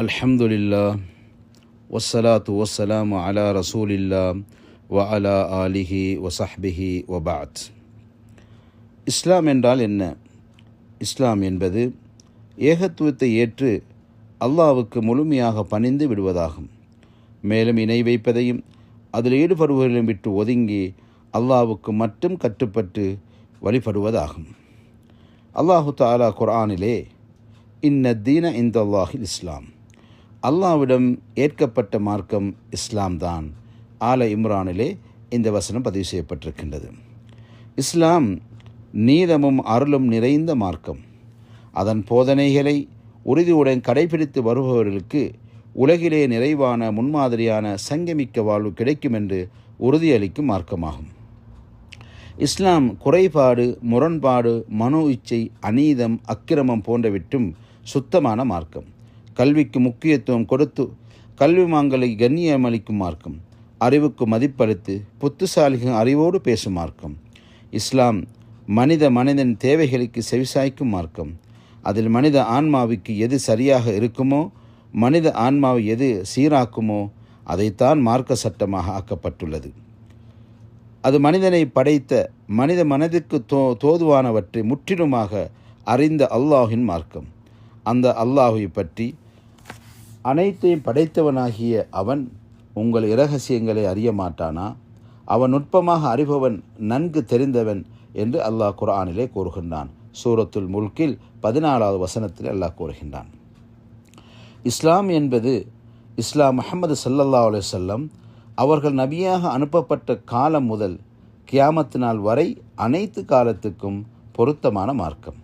அல்ஹம்துலில்லா வசலாத்து வசலாம் அலா ரசூலில்லா வ அலா ஆலிஹி வசஹ்பிஹி ஒபாத் இஸ்லாம் என்றால் என்ன? இஸ்லாம் என்பது ஏகத்துவத்தை ஏற்று அல்லாவுக்கு முழுமையாக பணிந்து விடுவதாகும். மேலும் இணை வைப்பதையும் அதில் ஈடுபடுவதையும் விட்டு ஒதுங்கி அல்லாவுக்கு மட்டும் கட்டுப்பட்டு வழிபடுவதாகும். அல்லாஹு தாலா குரானிலே இன்ன தீன இந்த அல்லாஹில் இஸ்லாம். அல்லாவிடம் ஏற்கப்பட்ட மார்க்கம் இஸ்லாம் தான் ஆல இம்ரானிலே இந்த வசனம் பதிவு செய்யப்பட்டிருக்கின்றது. இஸ்லாம் நீதமும் அருளும் நிறைந்த மார்க்கம். அதன் போதனைகளை உறுதியுடன் கடைபிடித்து வருபவர்களுக்கு உலகிலே நிறைவான முன்மாதிரியான சங்கமிக்க வாழ்வு கிடைக்கும் என்று உறுதியளிக்கும் மார்க்கமாகும். இஸ்லாம் குறைபாடு முரண்பாடு மனோ இச்சை அநீதம் அக்கிரமம் போன்றவற்றும் சுத்தமான மார்க்கம். கல்விக்கு முக்கியத்துவம் கொடுத்து கல்வி மாங்களை கண்ணியமளிக்கும் மார்க்கம் அறிவுக்கு மதிப்பளித்து புத்துசாலிகள் அறிவோடு பேசும் மார்க்கம். இஸ்லாம் மனித மனிதன் தேவைகளுக்கு செவிசாய்க்கும் மார்க்கம். அதில் மனித ஆன்மாவுக்கு எது சரியாக இருக்குமோ மனித ஆன்மாவை எது சீராக்குமோ அதைத்தான் மார்க்க சட்டமாக ஆக்கப்பட்டுள்ளது. அது மனிதனை படைத்த மனித மனதிற்கு தோ தோதுவானவற்றை முற்றிலுமாக அறிந்த அல்லாஹின் மார்க்கம். அந்த அல்லாஹை பற்றி அனைத்தையும் படைத்தவனாகிய அவன் உங்கள் இரகசியங்களை அறிய மாட்டானா? அவன் நுட்பமாக அறிபவன் நன்கு தெரிந்தவன் என்று அல்லாஹ் குர்ஆனிலே கூறுகின்றான். சூரத்துல் முல்கில் பதினாலாவது வசனத்தில் அல்லாஹ் கூறுகின்றான். இஸ்லாம் என்பது இஸ்லாம் முகமது சல்லல்லா அலுவல்லம் அவர்கள் நபியாக அனுப்பப்பட்ட காலம் முதல் கியாமத்து நாள் வரை அனைத்து காலத்துக்கும் பொருத்தமான மார்க்கம்.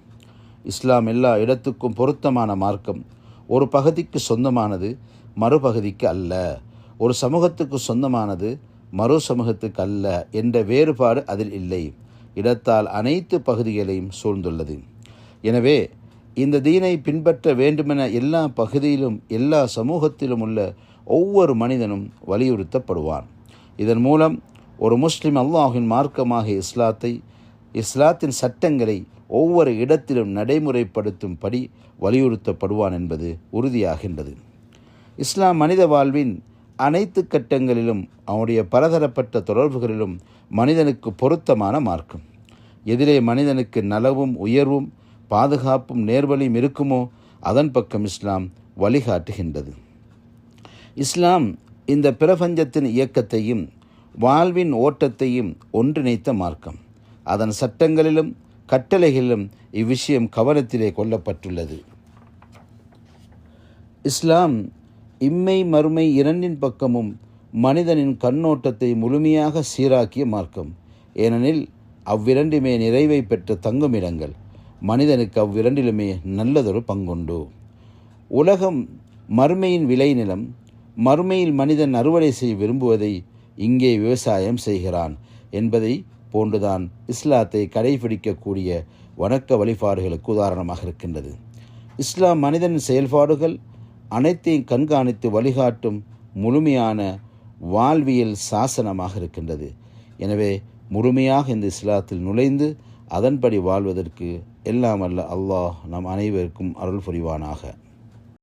இஸ்லாம் எல்லா இடத்துக்கும் பொருத்தமான மார்க்கம். ஒரு பகுதிக்கு சொந்தமானது மறுபகுதிக்கு அல்ல. ஒரு சமூகத்துக்கு சொந்தமானது மறு சமூகத்துக்கு அல்ல என்ற வேறுபாடு அதில் இல்லை. இடத்தால் அனைத்து பகுதிகளையும் சூழ்ந்துள்ளது. எனவே இந்த தீனை பின்பற்ற வேண்டுமென எல்லா பகுதியிலும் எல்லா சமூகத்திலும் உள்ள ஒவ்வொரு மனிதனும் வலியுறுத்தப்படுவான். இதன் மூலம் ஒரு முஸ்லிம் அல்லாஹின் மார்க்கமாக இஸ்லாத்தை இஸ்லாத்தின் சட்டங்களை ஒவ்வொரு இடத்திலும் நடைமுறைப்படுத்தும்படி வலியுறுத்தப்படுவான் என்பது உறுதியாகின்றது. இஸ்லாம் மனித வாழ்வின் அனைத்து கட்டங்களிலும் அவனுடைய பலதரப்பட்ட தொடர்புகளிலும் மனிதனுக்கு பொருத்தமான மார்க்கம். எதிரே மனிதனுக்கு நலவும் உயர்வும் பாதுகாப்பும் நேர்வழியும் இருக்குமோ அதன் பக்கம் இஸ்லாம் வழிகாட்டுகின்றது. இஸ்லாம் இந்த பிரபஞ்சத்தின் இயக்கத்தையும் வாழ்வின் ஓட்டத்தையும் ஒன்றிணைத்த மார்க்கம். அதன் சட்டங்களிலும் கட்டளைகளிலும் இவ்விஷயம் கவனத்திலே கொள்ளப்பட்டுள்ளது. இஸ்லாம் இம்மை மறுமை இரண்டின் பக்கமும் மனிதனின் கண்ணோட்டத்தை முழுமையாக சீராக்கிய மார்க்கம். ஏனெனில் அவ்விரண்டுமே நிறைவை பெற்ற தங்குமிடங்கள். மனிதனுக்கு அவ்விரண்டிலுமே நல்லதொரு பங்குண்டு. உலகம் மறுமையின் விளைநிலம் மறுமையில் மனிதன் அறுவடை செய்ய விரும்புவதை இங்கே விவசாயம் செய்கிறான் என்பதை போன்றுதான் இஸ்லாத்தை கடைபிடிக்கக்கூடிய வணக்க வழிபாடுகளுக்கு உதாரணமாக இருக்கின்றது. இஸ்லாம் மனிதன் செயல்பாடுகள் அனைத்தையும் கண்காணித்து வழிகாட்டும் முழுமையான வாழ்வியல் சாசனமாக இருக்கின்றது. எனவே முழுமையாக இந்த இஸ்லாத்தில் நுழைந்து அதன்படி வாழ்வதற்கு எல்லாம் அல்ல அல்லாஹ் நம் அனைவருக்கும் அருள் புரிவானாக.